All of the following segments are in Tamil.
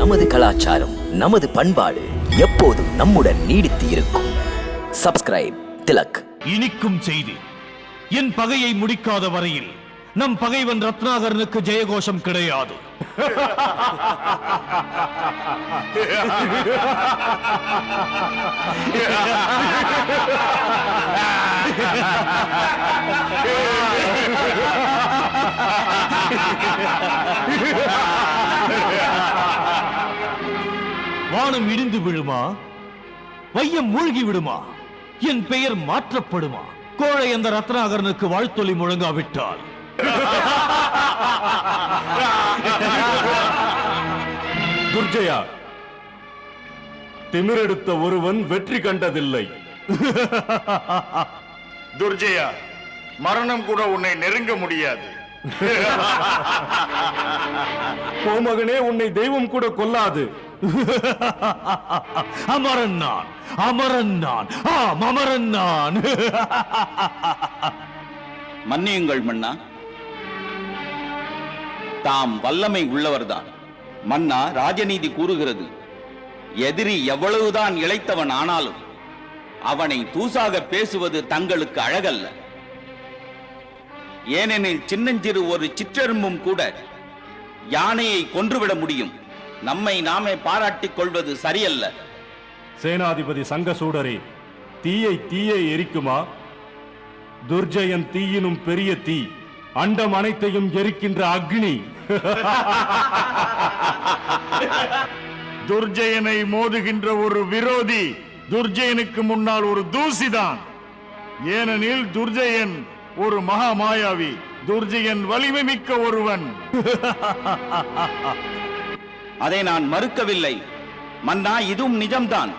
நமது கலாச்சாரம் நமது பண்பாடு எப்போதும் நம்முடன் நீடித்து இருக்கும். சப்ஸ்கிரைப் திலக். இனிக்கும் செய்தி. என் பகையை முடிக்காத வரையில் நம் பகைவன் ரத்னாகரனுக்கு ஜெயகோஷம் கிடையாது. வானம் இடிந்து விழுமா? வையம் மூழ்கி விடுமா? என் பெயர் மாற்றப்படுமா? கோழை அந்த ரத்னாகரனுக்கு வாழ்த்தொலி முழங்காவிட்டால். துர்ஜயா திமிரெடுத்த ஒருவன் வெற்றி கண்டதில்லை. துர்ஜயா மரணம் கூட உன்னை நெருங்க முடியாது. கோமகனே உன்னை தெய்வம் கூட கொல்லாது. அமரன் நான் அமரன் நான். ஆம் அமரன் நான். மன்னியுங்கள் மன்னா. தாம் வல்லமை உள்ளவர்தான். மன்னா ராஜநீதி கூறுகிறது. எதிரி எவ்வளவுதான் இளைத்தவன் ஆனாலும் அவனை தூசாக பேசுவது தங்களுக்கு அழகல்ல. ஏனெனில் சின்னஞ்சிறு ஒரு சிற்றெரும்பும் கூட யானையை கொன்றுவிட முடியும். நம்மை நாமே பாராட்டிக் கொள்வது சரியல்ல. சேனாதிபதி சங்கசூடரே தீயை தீயை எரிக்குமா? துர்ஜயன் தீயினும் பெரிய தீ அண்டம் அனைத்தையும் எரிக்கின்ற அக்னி. துர்ஜயனை மோதுகின்ற ஒரு விரோதி துர்ஜயனுக்கு முன்னால் ஒரு தூசிதான். ஏனெனில் துர்ஜயன் ஒரு மகா மாயாவி துர்ஜயன் வலிமை மிக்க ஒருவன். அதை நான் மறுக்கவில்லை. மன்னா இதுவும் நிஜம்தான்.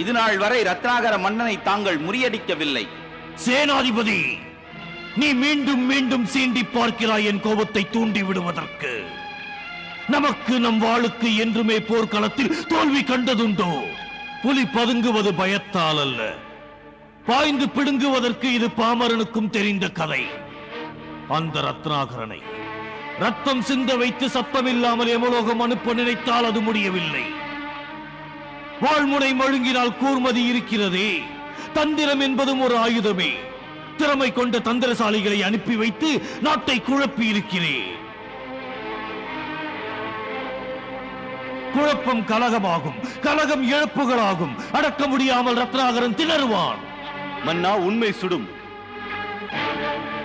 இது நாள் வரை ரத்னாகர மன்னனை தாங்கள் முறியடிக்கவில்லை. சேனாதிபதி நீ மீண்டும் மீண்டும் சீண்டி பார்க்கிறாய் என் கோபத்தை தூண்டி விடுவதற்கு. நமக்கு நம் வாளுக்கு என்றுமே போர்க்களத்தில் தோல்வி கண்டதுண்டோ? புலி பதுங்குவது பயத்தால் அல்ல. பாய்ந்து பிடுங்குவதற்கு இது பாமரனுக்கும் தெரிந்த கதை. அந்த ரத்னாகரனை ரத்தம் சிந்த வைத்து சத்தமில்லாமல் எமலோகம் அனுப்ப நினைத்தால் அது முடியவில்லை. வாழ்முனை மழுங்கினால் கூர்மதி இருக்கிறதே. தந்திரம் என்பதும் ஒரு ஆயுதமே. திறமை கொண்ட தந்திரசாலிகளை அனுப்பி வைத்து நாட்டை குழப்பி இருக்கிறேன். குழப்பம் கலகமாகும். கலகம் இழப்புகளாகும் அடக்க முடியாமல் ரத்னாகரன் திணறுவான். மன்னா உண்மை சுடும்.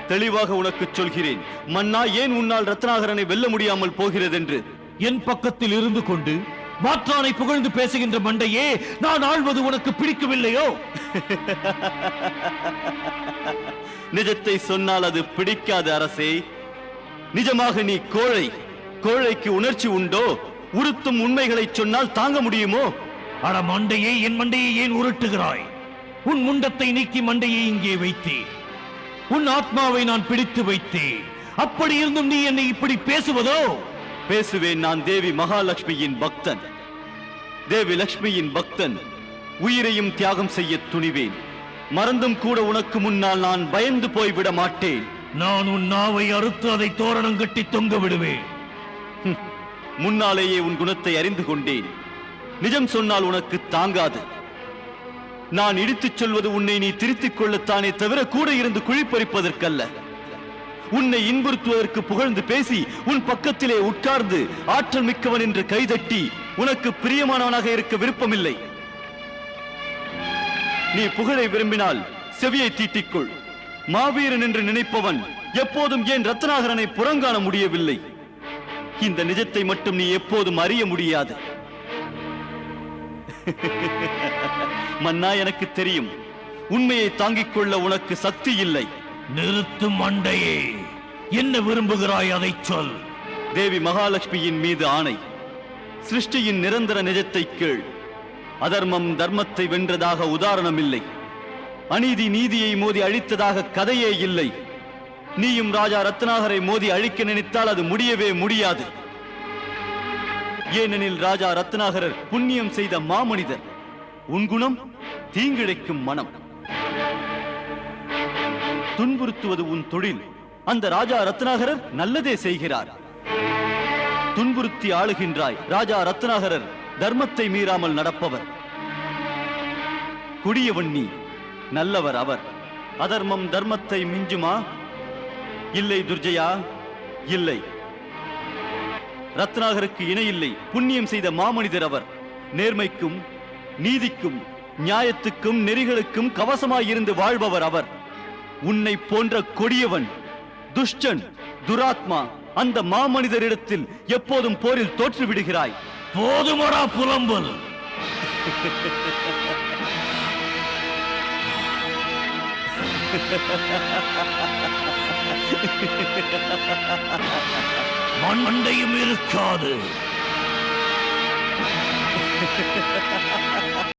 தெளிவாக உனக்கு சொல்கிறேன். மன்னா ஏன் உன்னால் ரத்னாகரனை வெல்ல முடியாமல் போகிறதென்று? என் பக்கத்தில் இருந்து கொண்டு மாற்றானை புகழ்ந்து பேசுகின்ற மண்டையே நான் ஆள்வது உனக்கு பிடிக்கவில்லையோ? நிஜத்தை சொன்னால் அது பிடிக்காது அரசே. நிஜமாக நீ கோழை கோழைக்கு உணர்ச்சி உண்டோ? உறுத்தும் உண்மைகளை சொன்னால் தாங்க முடியுமோ? அட மண்டையே என் மண்டையை ஏன் உருட்டுகிறாய்? உன் முண்டத்தை நீக்கி மண்டையை இங்கே வைத்தேன் உன் ஆத்மாவை நான் பிடித்து வைத்தேன். அப்படி இருந்தும் நீ என்னை இப்படி பேசுவதோ? பேசுவேன் நான் தேவி மகாலட்சுமியின் பக்தன். தேவி லட்சுமியின் பக்தன் உயிரையும் தியாகம் செய்ய துணிவேன். மறந்தும் கூட உனக்கு முன்னால் நான் பயந்து போய் விட மாட்டேன். நான் உன் நாவை அறுத்து அதை தோரணம் கட்டி தொங்க விடுவேன். முன்னாலேயே உன் குணத்தை அறிந்து கொண்டேன். நிஜம் சொன்னால் உனக்கு தாங்காது. நான் இடித்துச் சொல்வது உன்னை நீ திருத்திக் கொள்ளத்தானே தவிர கூட இருந்து குழிப்பறிப்பதற்கல்ல உன்னை இன்புறுத்துவதற்கு புகழ்ந்து பேசி உன் பக்கத்திலே உட்கார்ந்து ஆற்றல் மிக்கவன் என்று கைதட்டி உனக்கு பிரியமானவனாக இருக்க விருப்பமில்லை. நீ புகழை விரும்பினால் செவியை தீட்டிக்கொள். மாவீரன் என்று நினைப்பவன் எப்போதும் ஏன் ரத்னாகரனை புறங்காண முடியவில்லை? இந்த நிஜத்தை மட்டும் நீ எப்போதும் அறிய முடியாது. மன்னா எனக்கு தெரியும். உண்மையை தாங்கிக் கொள்ள உனக்கு சக்தி இல்லை. நிறுத்து மண்டையே. என்ன விரும்புகிறாய் அதை சொல். தேவி மகாலட்சுமியின் மீது ஆணை. சிருஷ்டியின் நிரந்தர நிஜத்தை கேள். அதர்மம் தர்மத்தை வென்றதாக உதாரணம் இல்லை அநீதி நீதியை மோதி அழித்ததாக கதையே இல்லை. நீயும் ராஜா ரத்னாகரை மோதி அழிக்க நினைத்தால் அது முடியவே முடியாது. ஏனெனில் ராஜா ரத்னாகரர் புண்ணியம் செய்த மாமனிதர். உன் குணம் தீங்கிழைக்கும் மனம். துன்புறுத்துவது உன் தொழில். அந்த ராஜா ரத்னாகரர் நல்லதே செய்கிறார். துன்புறுத்தி ஆளுகின்றாய் ராஜா ரத்னாகரர் தர்மத்தை மீறாமல் நடப்பவர். குடியவன் நீ நல்லவர் அவர். அதர்மம் தர்மத்தை மிஞ்சுமா? இல்லை துர்ஜயா இல்லை. ரத்னாகருக்கு இணையில்லை. புண்ணியம் செய்த மாமனிதர் அவர். நேர்மைக்கும் நீதிக்கும் நியாயத்துக்கும் நெறிகளுக்கும் கவசமாயிருந்து வாழ்பவர் அவர். உன்னை போன்ற கொடியவன் துஷ்டன் துராத்மா அந்த மாமனிதரிடத்தில் எப்போதும் போரில் தோற்று விடுகிறாய். போதுமடா புலம்பல். மண்டையும் இருக்காது.